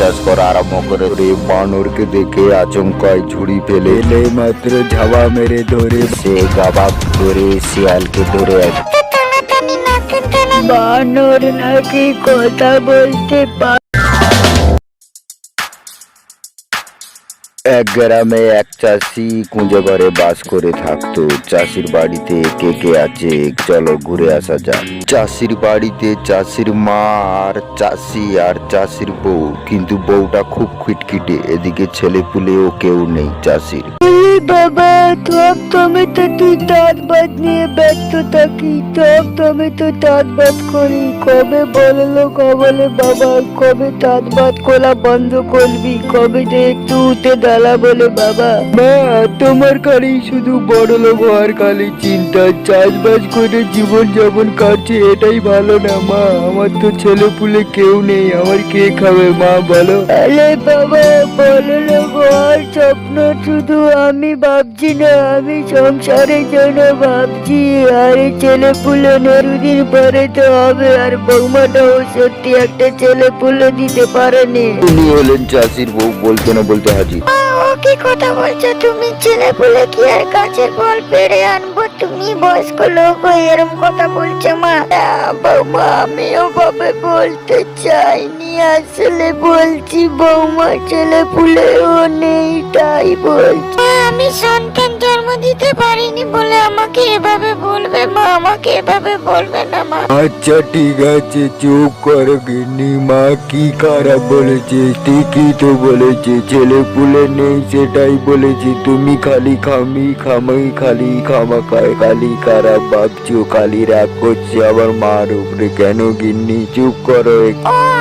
চাষ করা আরম্ভ করে বানরকে দেখে আচমকায় ঝুড়ি ফেলে। মাত্র ঝাবা মেরে ধরে। সে গাবাব করে শিয়ালকে ধরে বানর নাকি কথা বলতে পারে এক গ্রামে এক চাষি কুঁজে ঘরে বাস করে থাকতো। চাষির বাড়িতে কে কে আছে? চলো ঘুরে আসা যাক। চাষির বাড়িতে চাষির মা আর চাষি আর চাষির বউ। কিন্তু বউটা খুব খিটখিটে। এদিকে ছেলে পুলেও কেউ নেই চাষির। বাবা সব সময় তো তুই দাঁত বাদ নিয়ে ব্যস্ত থাকি সব সময় তো দাঁত বাদ করি। কবে বলল কবলে বাবা কবে দাঁত বাদ করা বন্ধ করবি? কবে যে একটু উঠে দাঁড়া বলে বাবা। মা তোমার খালি শুধু বড় লোক হওয়ার খালি চিন্তা। চাষবাস করে জীবন যাপন কাটছে এটাই ভালো না মা। আমার তো ছেলে পুলে কেউ নেই আমার কে খাবে মা বলো? আরে বাবা বলো লোক হওয়ার স্বপ্ন শুধু আমি ভাবছি না আমি সংসারের জন্য ভাবছি? আরে ছেলে পুলে নরুদিন পরে তো হবে আর বৌমাটাও সত্যি একটা ছেলে পুলে দিতে পারেনি। উনি হলেন চাষির বউ বলতে না বলতে হাজির। ও কি কথা বলছো? তুমি ছেলে পুলে কি আর কাছের ফল পেড়ে আনব? তুমি বয়স্ক লোক হয়ে এরম কথা বলছো মা? বৌমা আমিও ভাবে বলতে চাইনি। আসলে বলছি বৌমা ছেলে পুলেও নেই তাই বলছি। আমি সন্তান জন্ম দিতে পারিনি বলে আমাকে এভাবে বলবে মা আমাকে এভাবে বলবে না মা। আচ্ছা ঠিক আছে চুপ করো গিন্নি মা কি খারাপ বলেছে ঠিকই তো বলেছে ছেলে পুলে নেই সেটাই বলেছে তুমি খালি খামি খামাই খালি খামাখায় কালী কারা ভাবছ? কালী রাগ করছে আবার মার উপরে। কেন গিন্নি? চুপ করো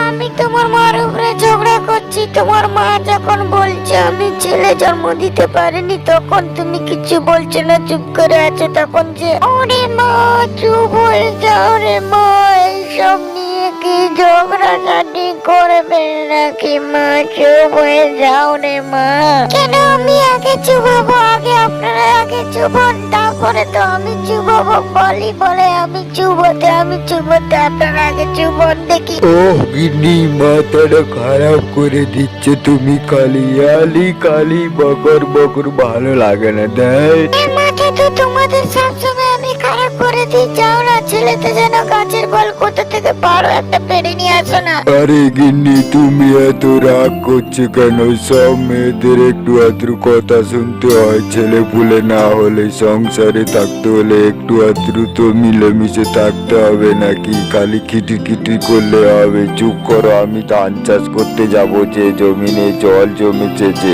আমি তোমার মার উপরে ঝগড়া করছি। তোমার মা যখন বলছে আমি ছেলে জন্ম দিতে পারিনি, তখন তুমি কিছু বলছো না, চুপ করে আছো তখন যে, ওরে মা, চুপ হয়ে যাও রে মা, এইসব নিয়ে। কি ঝগড়া ঝাঁটি করবে নাকি মা? চুপ হয়ে যাও রে মা। কেন আমি আগে চুপ হব? আগে আপনারা আগে চুপ হন তারপরে তো আমি চুপ হব। বলি বলে আমি চুপ হতে আমি চুপ হতে আপনারা আগে চুপ হন দেখি। ওহ গিন্নি মাথাটা খারাপ করে দিচ্ছে তুমি খালি আলি কালি বকর বকর ভালো লাগে না দেয় মাঠে তো তোমাদের সবসময় খারাপ করে দিই যাও না ছেলেতে যেন গাছের বল কোথা থেকে পারো একটা পেড়ে নিয়ে আসো না। আরে গিন্নি তুমি এত রাগ করছ কেন? সব মেয়েদের একটু আদ্রু কথা শুনতে হয় ছেলে পুলে না হলে সংসারে থাকতে হলে একটু আদ্রু তো মিলেমিশে থাকতে হবে নাকি? খালি খিটি খিটি করলে হবে। চুপ করো আমি ধান চাষ করতে যাব যে জমিনে জল জমেছে যে।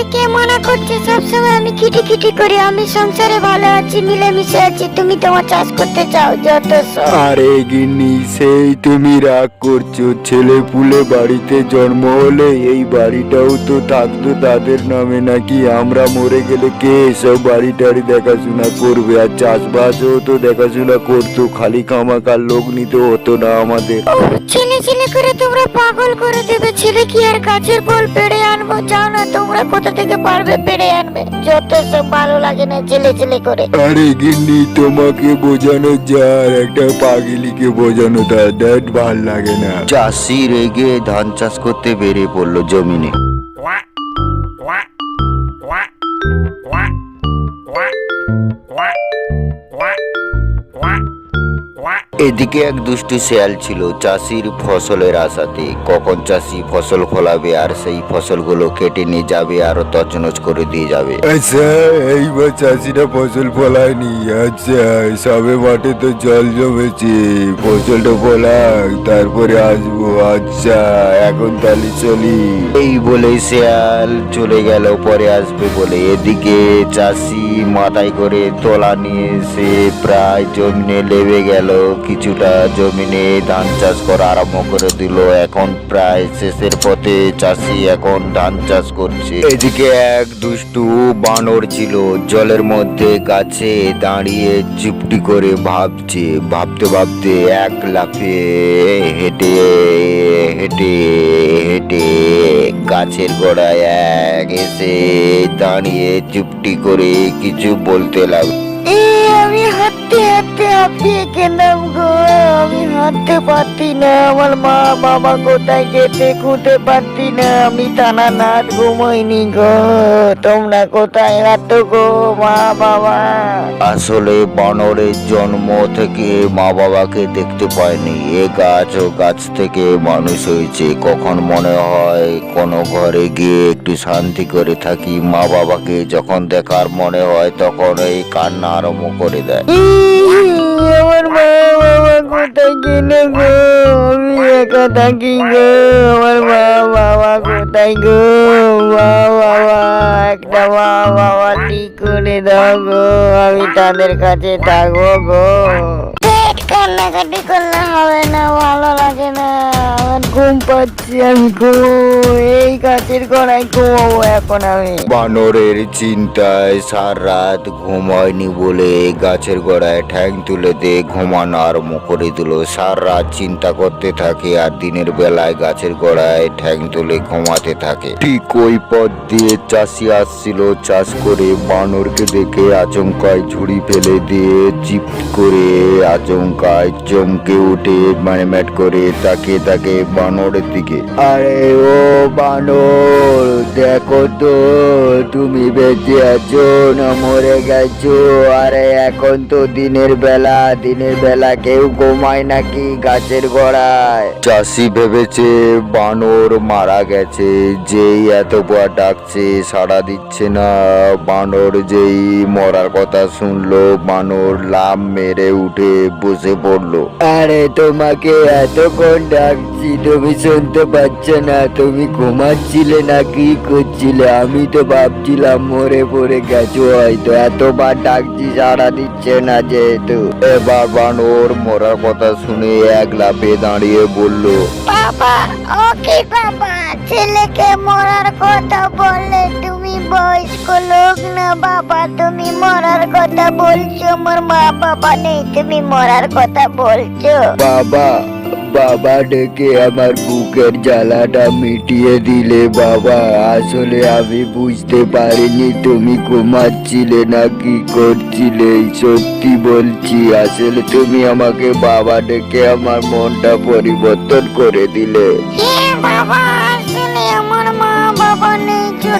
চাষ কে মানা করছে? সবসময় আমি খিটি খিটি করি আমি সংসারে ভালো আছি মিলেমিশে আছি তুমি তোমার চাষ করতে চাও যত সব। আরে গিন্নি সেই তুমি রাগ করছ ছেলে পুলে বাড়িতে জন্ম হলে এই বাড়িটাও তো থাকতো তাদের নামে নাকি আমরা মরে গেলে কে সব বাড়ি টাড়ি দেখাশোনা করবে? আর চাষবাসও তো দেখাশোনা করতো খালি খামাকার লোক নিতে হতো না আমাদের। ছেলে ছেলে করে তোমরা পাগল করে দেবে? ছেলে কি আর গাছের বল পেড়ে আনব? যাও না তোমরা কোথা থেকে পারবে পেড়ে আনবে? যত সব ভালো লাগে না ছেলে ছেলে করে। আরে গিন্নি তোমাকে বোঝানো যার একটা পাগলিকে বোঝানো তার ড্যাট ভালো লাগে না। চাষি রেগে ধান চাষ করতে বেরিয়ে পড়ল জমিনে। এদিকে এক দুষ্টু শেয়াল ছিল চাষির ফসলের আশাতে। কখন চাষি ফসল ফলাবে আর সেই ফসলগুলো কেটে নিয়ে যাবে আর তছনছ করে দিয়ে যাবে? আচ্ছা এইবার চাষিরা ফসল ফলায়নি। আচ্ছা সবে মাঠে তো জল জমেছে। ফসলটা ফলাই তারপরে আসব। আচ্ছা এখন তাহলে চলি। এই বলে শেয়াল চলে গেল পরে আসবে বলে। এদিকে চাষি মাথায় করে তোলা নিয়ে সে প্রায় জমিনে লেবে গেল। কিছুটা জমিনে ধান চাষ করা আরম্ভ করে দিল। এখন প্রায় শেষের পথে চাষি এখন ধান চাষ করছে। এদিকে এক দুষ্টু বানর ছিল। জলের মধ্যে গাছে দাঁড়িয়ে চুপটি করে ভাবছে। ভাবতে ভাবতে এক লাফে হেঁটে হেঁটে হেঁটে গাছের গোড়ায় এক এসে দাঁড়িয়ে চুপটি করে কিছু বলতে লাগল। আমি হাঁটতে হাঁটতে হাঁপিয়ে গো আমি হাঁটতে পারতি না আমার মা বাবা কোথায় যেতে খুঁজে পারতি না। আমি টানা নাচ ঘুমাইনি গো তোমরা কোথায় আছো গো মা বাবা? আসলে বানরের জন্ম থেকে মা বাবাকে দেখতে পায়নি এ গাছ ও গাছ থেকে মানুষ হয়েছে। কখন মনে হয় কোনো ঘরে গিয়ে একটু শান্তি করে থাকি মা বাবাকে যখন দেখার মনে হয় তখন এই কান্না আরম্ভ করে দেয়। আমার মা কোথায় গো, আমি একা থাকি গো, আমার মা বাবা কোথায় গো? মা বাবা একটা মা বাবা ঠিক করে দাও গো, আমি তাদের কাছে থাকব গো। কান্নাকাটি করলে হবে না, ভালো লাগে না ঘুম পাচ্ছে আমি এই গাছের গোড়ায় ঘুমাবো এখন আমি। বানরের চিন্তায় সার রাত ঘুমায়নি বলে গাছের গোড়ায় ঠ্যাং তুলে দিয়ে ঘুমানো আরম্ভ করে দিল। সার রাত চিন্তা করতে থাকে আর দিনের বেলায় গাছের গোড়ায় ঠ্যাং তুলে ঘুমাতে থাকে। ঠিক ওই পথ দিয়ে চাষি আসছিল। চাষ করে বানরকে দেখে আচমকায় ঝুড়ি ফেলে দিয়ে জিপ করে আচমকায় চমকে উঠে মানে ম্যাট করে তাকে তাকে বানরের দিকে। আরে ও বানর দেখো তো তুমি বেঁচে আছো না মরে গেছো? আরে এখন তো দিনের বেলা দিনের বেলা কেউ ঘুমায় নাকি গাছের গোড়ায়? চাষি ভেবেছে বানর মারা গেছে যেই এতবার ডাকছে সাড়া দিচ্ছে না। বানর যেই মরার কথা শুনলো বানর লাম মেরে উঠে বসে পড়ল। আরে তোমাকে এতক্ষণ ডাকছি তুমি শুনতে পাচ্ছ না তুমি ঘুমাচ্ছিলে না কি করছিলে? আমি তো ভাবছিলাম মরে পড়ে গেছো হয়তো। এতবার ডাকছি সাড়া দিচ্ছে না যেহেতু। এবার বানর মরার কথা শুনে এক লাফে দাঁড়িয়ে বলল বাবা ওকে বাবা? ছেলেকে মরার কথা বললে তুমি বয়স্ক লোক না বাবা? তুমি মরার কথা বলছো আমার মা বাবা নেই তুমি মরার কথা বলছো। বাবা বাবা ডেকে আমার বুকের জ্বালাটা মিটিয়ে দিলে, বাবা, আসলে আমি বুঝতে পারিনি তুমি ঘুমাচ্ছিলে না, কি করছিলে? সত্যি বলছি, আসলে তুমি আমাকে বাবা ডেকে আমার মনটা পরিবর্তন করে দিলে। বাবা!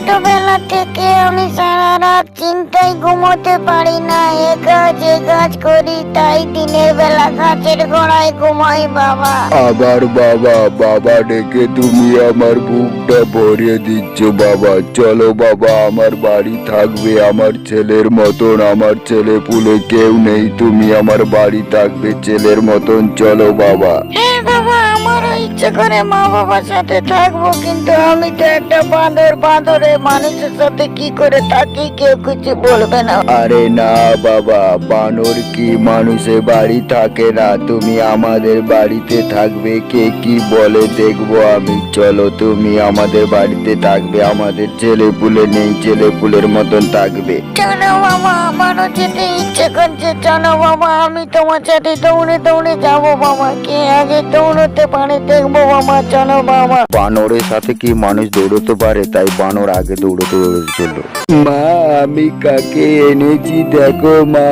ছোটবেলা থেকে আমি সারা রাত চিন্তায় ঘুমোতে পারি না। এ কাজ এ কাজ করি তাই দিনের বেলা গাছের গোড়ায় ঘুমাই বাবা। আবার বাবা বাবা ডেকে তুমি আমার বুকটা ভরিয়ে দিচ্ছ বাবা। চলো বাবা আমার বাড়ি থাকবে আমার ছেলের মতন আমার ছেলে পুলে কেউ নেই তুমি আমার বাড়ি থাকবে ছেলের মতন। চলো বাবা। হ্যাঁ বাবা আমারও ইচ্ছে করে মা বাবার সাথে থাকব কিন্তু আমি তো একটা বাঁদর বাঁদরে মানুষের সাথে কি করে থাকি কেউ কিছু বলবে না। আরে না বাবা বানর কি মানুষের বাড়ি থাকে না? তুমি আমাদের বাড়িতে থাকবে কে কি বলে দেখব আমি? চলো তুমি আমাদের বাড়িতে থাকবে আমাদের ছেলে পুলে নেই ছেলে পুলের মতন থাকবে। চলো বাবা আমারও যেতে ইচ্ছে করছে চলো বাবা আমি তোমার সাথে দৌড়ে দৌড়ে যাব বাবা কে আগে দৌড়তে পারে দেখব বাবা চলো বাবা বানরের সাথে কি মানুষ দৌড়তে পারে? তাই বানর আগে দৌড়তে দৌড়তে চলল মা আমি কাকে এনেছি দেখো মা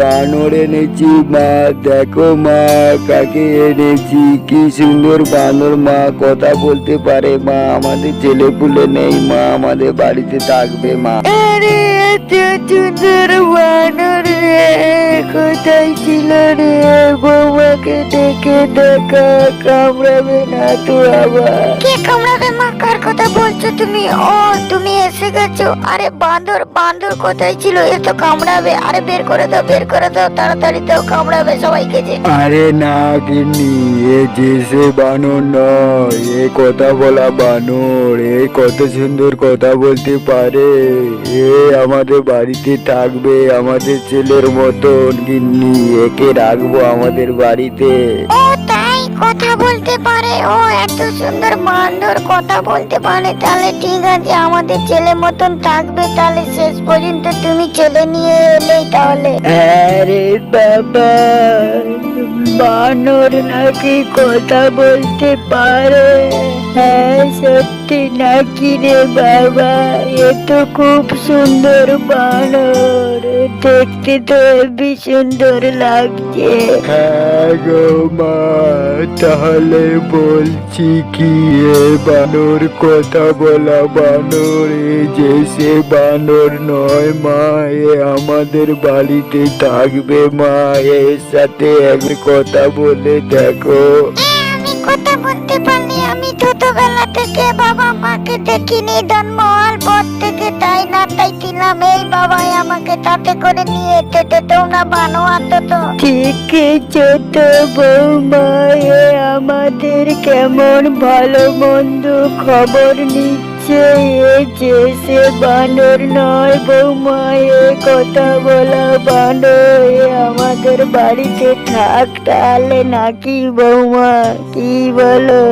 বানর এনেছি মা দেখো মা কাকে এনেছি। কি সুন্দর বানর মা কথা বলতে পারে মা আমাদের ছেলে পুলে নেই মা আমাদের বাড়িতে থাকবে মা। কোথায় না তো এসে গেছো। আরে বান্দর বান্দর কোথায় ছিল? এ তো কামড়াবে। আরে বের করে দাও, বের করে দাও। তাড়াতাড়ি দাও, কামড়াবে সবাইকে যে। আরে না যে সে বানর নয়। এ কথা বলা বানর। এ কত সুন্দর কথা বলতে পারে। এ আমাদের বাড়িতে থাকবে আমাদের ছেলের মতন গিন্নি একে রাখব আমাদের বাড়িতে। ও তাই কথা বলতে পারে। ও এত সুন্দর বান্দর কথা বলতে পারে। তাহলে ঠিক আছে আমাদের ছেলে মতন থাকবে। তাহলে শেষ পর্যন্ত তুমি ছেলে নিয়ে এলেই তাহলে। আরে বাবা বানর নাকি কথা বলতে পারে। হ্যাঁ সত্যি নাকি রে বাবা? এ তো খুব সুন্দর বানর। দেখতে তো হেবি সুন্দর লাগছে। হ্যাঁ গো মা, তাহলে বলছি কি এ বানর? কথা বলা বানর, এ যে সে বানর নয় মা, এ আমাদের বাড়িতে থাকবে মা। এর সাথে এক কথা বলে দেখো। কথা বলতে পারলে আমি ছোটবেলা থেকে বাবা মাকে দেখিনি জন্মহল পর থেকে তাই না তাই ছিলাম। এই বাবাই আমাকে তাতে করে নিয়ে যেতে তোমরা বানো তো ঠিক ছোট বৌমা, এ আমাদের কেমন ভালো মন্দ খবর নিচ্ছে এ যে সে বানর নয় বৌমা, এ কথা বলা বানর আমাদের বাড়িতে থাক তাহলে নাকি বৌমা, কি বলো?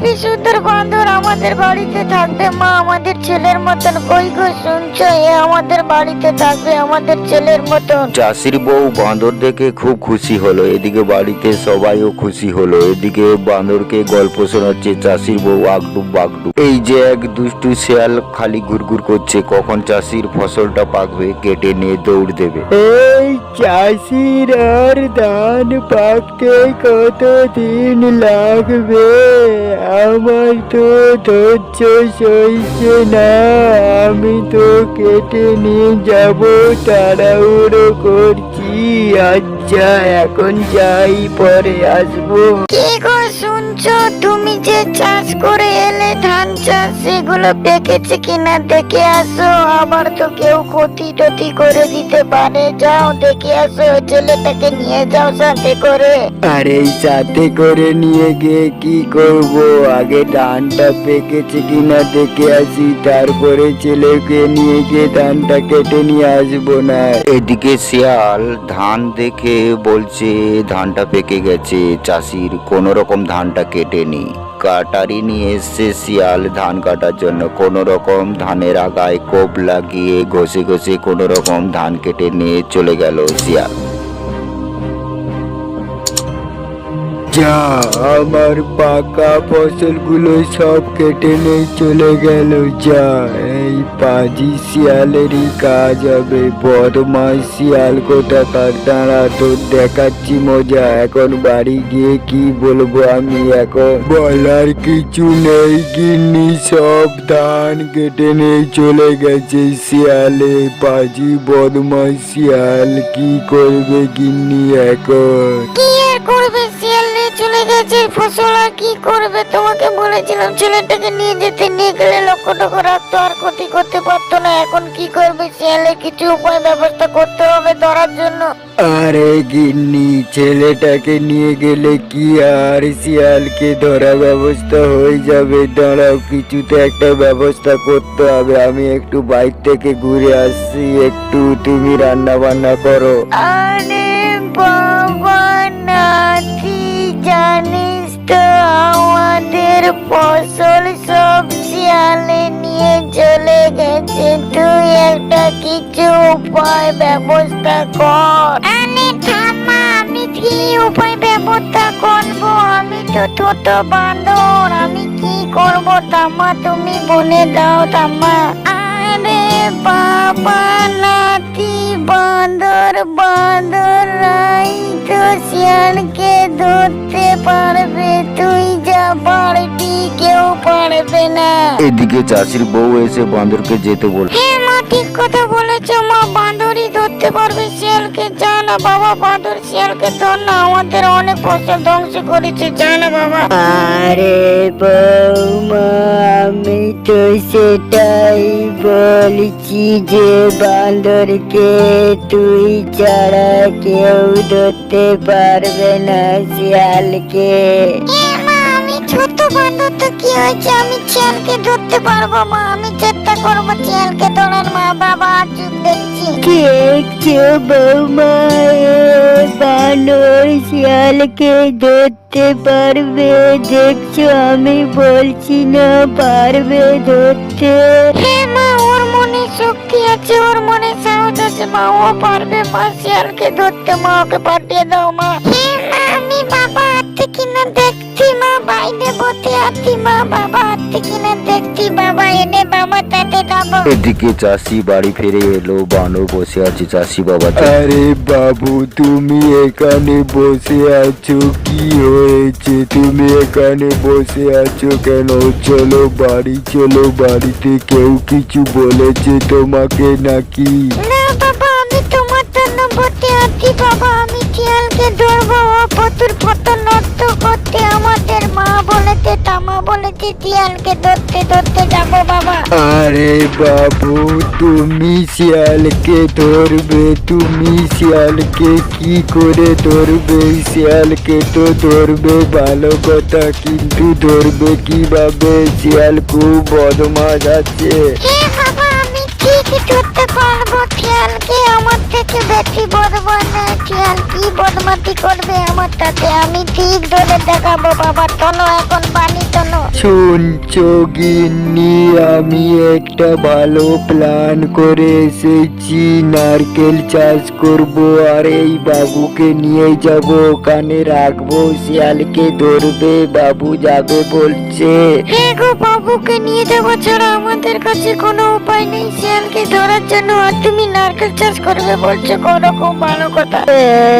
সুন্দর বান্দর আমাদের বাড়িতে থাকবে মা আমাদের ছেলের মতন। কই গো শুনছো? এ আমাদের বাড়িতে থাকবে আমাদের ছেলের মতন। চাষির বউ বাঁদর দেখে খুব খুশি হলো। এদিকে বাড়িতে সবাইও খুশি হলো। এদিকে বাঁদরকে গল্প শোনাচ্ছে চাষির বউ আগডুব বাগডুব। এই যে এক দুষ্টু শেয়াল খালি ঘুরঘুর করছে কখন চাষির ফসলটা পাকবে কেটে নিয়ে দৌড় দেবে। এই চাষির আর ধান পাকতে কত দিন লাগবে? আমার তো ধৈর্য সইছে না আমি তো কেটে নিয়ে যাব তাড়াহুড়ো করছি আচ্ছা এখন যাই পরে আসব। কি গো শুনছো? তুমি যে চাষ করে এলে ধান চাষ সেগুলো পেকেছে কিনা দেখে আসো। আবার তো কেউ ক্ষতি টতি করে দিতে পারে। যাও দেখে আসো ছেলেটাকে নিয়ে যাও সাথে করে। আরে সাথে করে নিয়ে গিয়ে কি করব? আগে ধানটা পেকেছে কিনা দেখে আসি। তারপরে ছেলেকে নিয়ে গিয়ে ধানটা কেটে নিয়ে আসব না। এদিকে শিয়াল ধান দেখে বলছে, ধানটা পেকে গেছে, চাষির কোনো রকম ধানটা কেটে নি কাটারি নিয়ে এসছে শিয়াল, ধান কাটার জন্য কোনো রকম ধানের আগায় কোপ লাগিয়ে ঘষে ঘষে কোনো রকম ধান কেটে নিয়ে চলে গেল শিয়াল। যা, আমার পাকা ফসলগুলো সব কেটে নিয়ে চলে গেল, যা এই পাজি শিয়ালেরই কাজ হবে। বদমাস শিয়াল কোথাকার দাঁড়া তোর দেখাচ্ছি মজা। এখন বাড়ি গিয়ে কি বলব আমি এখন? বলার কিছু নেই গিন্নি, সব ধান কেটে নিয়ে চলে গেছে শিয়ালে। পাজি বদমাস শিয়াল, কি করবে গিন্নি এখন? করবে শিয়াল? গেছে ফসল আর কি করবে? তোমাকে বলেছিলাম ছেলেটাকে নিয়ে যেতে। নিয়ে গেলে লক্ষ টক্ষ রাখতো আর ক্ষতি করতে পারতো না। এখন কি করবে? শিয়ালের কিছু উপায় ব্যবস্থা করতে হবে ধরার জন্য। আরে গিন্নি ছেলেটাকে নিয়ে গেলে কি আর শিয়ালকে ধরা ব্যবস্থা হয়ে যাবে? দাঁড়াও কিছুতে একটা ব্যবস্থা করতে হবে। আমি একটু বাইর থেকে ঘুরে আসছি। একটু তুমি রান্না বান্না করো। আরে বাবা নাতি জানিস তো আমাদের ফসল সব শিয়ালে নিয়ে চলে গেছে। তুই একটা কিছু উপায় ব্যবস্থা কর। আরে থামা আমি কি উপায় ব্যবস্থা করব? আমি তো ছোট বান্দর আমি কি করব? থামা তুমি বলে দাও থামা। আরে বাবা নাতি বান্দর বান্দর রাই তো শিয়ালকে ধরতে পারবে তুই যা পারবি কেউ পারবে না। এদিকে চাষির বউ এসে বাঁদরকে যেতে বল হ্যাঁ মা ঠিক কথা বলেছ মা বাঁদরই ধরতে পারবে শিয়ালকে যা না বাবা বাঁদর শিয়ালকে ধর না আমাদের অনেক ফসল ধ্বংস করেছে যা না বাবা। আরে বৌমা আমি তো সেটাই বলছি যে বান্দরকে তুই ছাড়া কেউ ধরতে পারবে না শিয়ালকে এ মা আমি ছোট বাঁদর তো কি হয়েছে? আমি ধরতে পারব মা? আমি চেষ্টা করব ধরার মা বাবা চুপ দেখছি। দেখছ বৌমা বানর শিয়ালকে ধরতে পারবে দেখছ? আমি বলছি না পারবে ধরতে। মা ওর মনে শক্তি আছে ওর মনে সাহস আছে মা ও পারবে মা শিয়ালকে ধরতে মা ওকে পাঠিয়ে দাও মা। মা আমি বাবা হাতে কিনা দেখছি মা। বাইরে বসে আত্মি মা বাবা আত্মি কিনা দেখছি বাবা এনে বাবা তাতে যাব এদিকে চাষি বাড়ি ফিরে এলো বানর বসে আছে চাষি বাবা আরে বাবু তুমি এখানে বসে আছো কি হয়েছে? তুমি এখানে বসে আছো কেন? চলো বাড়ি চলো বাড়িতে কেউ কিছু বলেছে তোমাকে নাকি? না বাবা আছি বাবা আমি শিয়ালকে ধরবো ও নষ্ট করতে আমাদের। মা বলেছে তামা বলেছে শিয়ালকে ধরতে ধরতে যাব বাবা। আরে বাবু তুমি শিয়ালকে ধরবে তুমি শিয়ালকে কি করে ধরবে? শিয়ালকে তো ধরবে ভালো কথা কিন্তু ধরবে কীভাবে? শিয়াল খুব বদমাস আছে। হ্যাঁ বাবা আমি ঠিক ধরতে পারব শিয়ালকে থেকে বেশি বদমাস না, কি বদমাতি করবে আমার তাতে আমি ঠিক ধরে দেখাবো, বাবা। চলো এখন বানি চলো শুনছো গিন্নি আমি একটা ভালো প্ল্যান করে এসেছি। নারকেল চাষ করব আর এই বাবুকে নিয়ে যাব। ওখানে রাখব শিয়ালকে ধরবে বাবু যাবে বলছে। গো বাবুকে নিয়ে যাব ছাড়া আমাদের কাছে কোনো উপায় নেই। শিয়ালকে ধরার জন্য আর তুমি নারকেল চাষ করবে বলছো করো খুব ভালো কথা।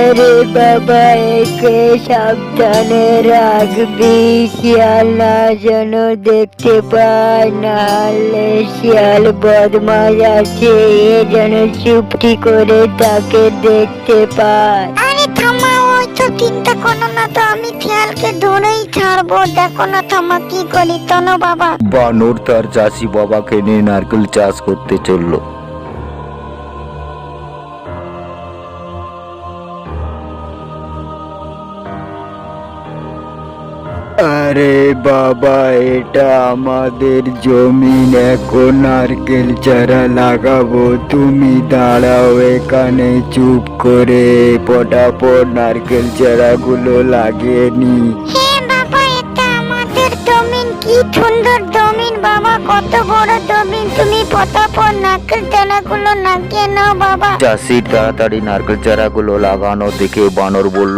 আরে বাবা একে সাবধানে রাখবি শিয়াল না যেন দেখতে পায় নাহলে শিয়াল বদমাস আছে এ যেন চুপটি করে তাকে দেখতে পায়। আরে থামা ওই তো চিন্তা করো না তো আমি শিয়ালকে ধরেই ছাড়বো। দেখো না থামা কি করি? তনো বাবা। বানর তার চাষি বাবাকে নিয়ে নারকেল চাষ করতে চলল। আরে বাবা এটা আমাদের জমিন। এখন নারকেল চারা লাগাবো। তুমি দাঁড়াও এখানে চুপ করে। পটাপট নারকেল চারাগুলো লাগিয়ে নি। হ্যাঁ বাবা এটা আমাদের জমিন। কি সুন্দর জমিন বাবা কত বড় জমিন। তুমি পটাপট দানাগুলো লাগিয়ে নাও বাবা। চাষির তাড়াতাড়ি নারকেল চারাগুলো লাগানো দেখে বানর বলল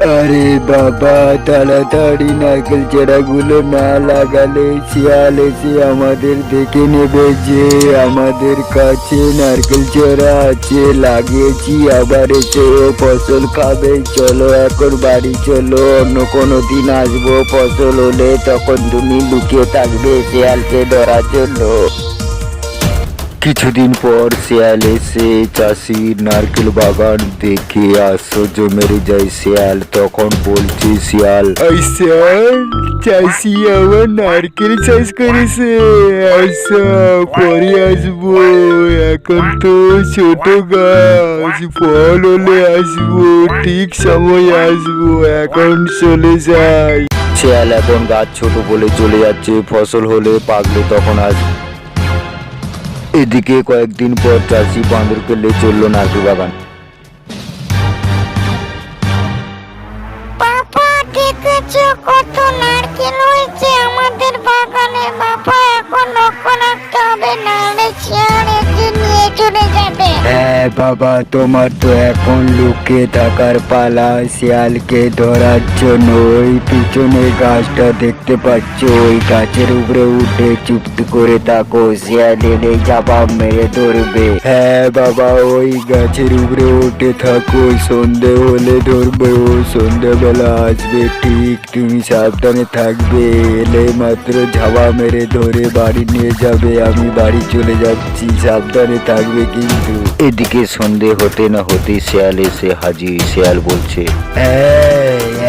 আরে বাবা তাড়াতাড়ি নারকেল চারাগুলো না লাগালে শিয়াল এসে আমাদের দেখে নেবে যে আমাদের কাছে নারকেল চারা আছে। লাগিয়েছি, আবার এসে ফসল খাবে। চলো এখন বাড়ি, চলো, অন্য কোনো দিন আসব। ফসল হলে তখন তুমি লুকিয়ে থাকবে, শিয়ালকে ধরার জন্য। কিছুদিন পর শিয়াল এসে চাষির নারকেল বাগান দেখে আশ্চর্য মেরে যায় শিয়াল। তখন বলছে শিয়াল আচ্ছা চাষি আমার নারকেল চাষ করেছে। আচ্ছা পরে আসব। এখন তো ছোট গাছ, ফল হলে আসব, ঠিক সময় আসব। এখন চলে যাই। শিয়াল এখন গাছ ছোট বলে চলে যাচ্ছে। ফসল হলে পাকলে তখন আস এদিকে কয়েকদিন পর চাষি বাঁদর পেলে চলল নারকেল বাগান। বাবা কত আমাদের বাগানে? এখন লক্ষ্য রাখতে হবে, নাহলে শিয়াল নিয়ে চলে যাবে। হ্যাঁ বাবা, তোমার তো এখন লুকিয়ে থাকার পালা। শিয়ালকে ধরার জন্য ওই পিছনে গাছটা দেখতে পাচ্ছ। ওই গাছের উপরে উঠে চুপ করে থাকো, শিয়াল এলে জবাব মেরে ধরবে। হ্যাঁ বাবা, ওই গাছের উপরে উঠে থাকো, সন্ধে হলে ধরবে ও সন্ধেবেলা আসবে। ঠিক তুমি সাবধানে থাকবে, এলে মাত্র ঝাবা মেরে ধরে বাড়ি নিয়ে যাবে। আমি বাড়ি চলে যাচ্ছি, সাবধানে থাকবে কিন্তু। এদিকে সন্ধে হতে না হতে শেয়ালে এসে হাজির শেয়াল বলছে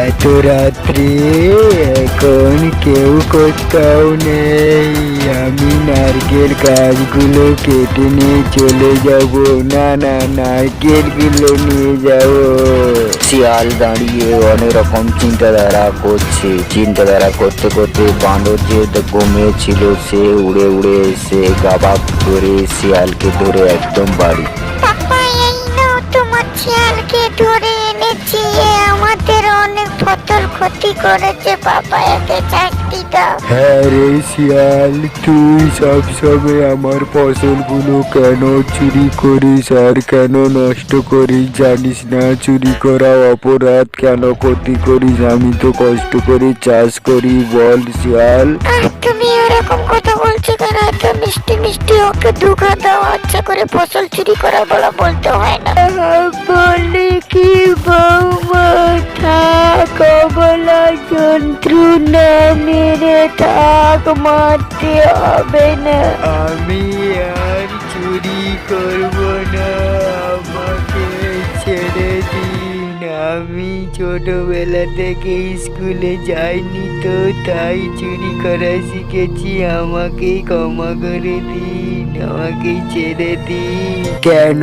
এত রাত্রি এখন কেউ কোথাও নেই। আমি নারকেল গাছগুলো কেটে নিয়ে চলে যাব। না না নারকেলগুলো নিয়ে যাব। শিয়াল দাঁড়িয়ে অনেক রকম চিন্তাধারা করছে। চিন্তাধারা করতে করতে বাঁদর যে ঘুমিয়েছিল সে উড়ে উড়ে এসে গাবাব করে শিয়ালকে ধরে একদম বাড়ি। তোমার শিয়ালকে ধরে। এনেছি আমাদের অনেক ফসল ক্ষতি করেছে বাবা একে চাকরি দাও। হ্যাঁ রে শিয়াল তুই সব সময় আমার ফসলগুলো কেন চুরি করিস আর কেন নষ্ট করিস? জানিস না চুরি করা অপরাধ কেন ক্ষতি করিস? আমি তো কষ্ট করে চাষ করি বল শিয়াল। এরকম কথা বলছো কেন? এত মিষ্টি মিষ্টি ওকে দুঘা দাও আচ্ছা করে ফসল চুরি করা বলা বলতে হয় না। বলে কি বৌমা থাক অবলা যন্ত্রণা মেরে থাক মারতে হবে না। আমি আর চুরি করব না। ছোটবেলা থেকে স্কুলে যাইনি তো তাই চুরি করা শিখেছি। আমাকে ক্ষমা করে দিন আমাকে ছেড়ে দিন। কেন?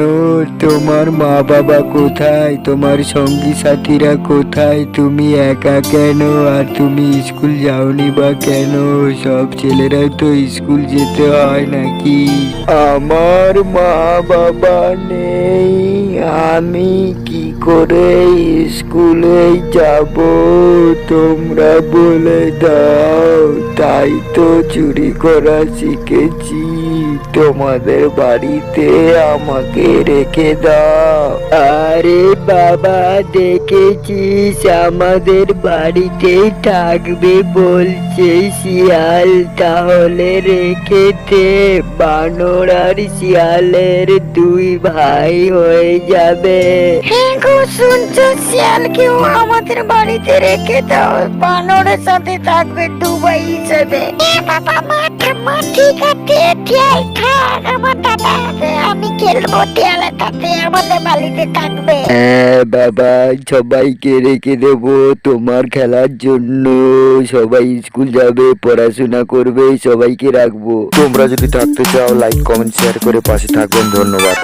তোমার মা বাবা কোথায়? তোমার সঙ্গী সাথীরা কোথায়? তুমি একা কেন? আর তুমি স্কুল যাওনি বা কেন? সব ছেলেরাই তো স্কুল যেতে হয় নাকি? আমার মা বাবা নেই আমি কি করে স্কুলে যাব তোমরা বলে দাও তাই তো চুরি করা শিখেছি। তোমাদের বাড়িতে আমাকে রেখে দাও। আরে বাবা দেখেছিস? আমাদের বাড়িতে থাকবে বলছে শিয়াল। তাহলে রেখে দে। বানর আর শিয়ালের দুই ভাই হয়ে যাবে। হ্যাঁ গো শুনছো? শিয়ালকেও আমাদের বাড়িতে রেখে দাও। বানরের সাথে থাকবে দুবাই হিসেবে। বাবা মা ঠাম্মা ঠিক আছে টিয়াল থাক আমার দাদা আমি খেলব টিয়ালের সাথে আমাদের বাড়িতে থাকবে। হ্যাঁ বাবা সবাইকে রেখে দেবো তোমার খেলার জন্য। সবাই স্কুল যাবে পড়াশোনা করবে সবাইকে রাখব। তোমরা যদি থাকতে চাও লাইক কমেন্ট শেয়ার করে পাশে থাকবেন। ধন্যবাদ।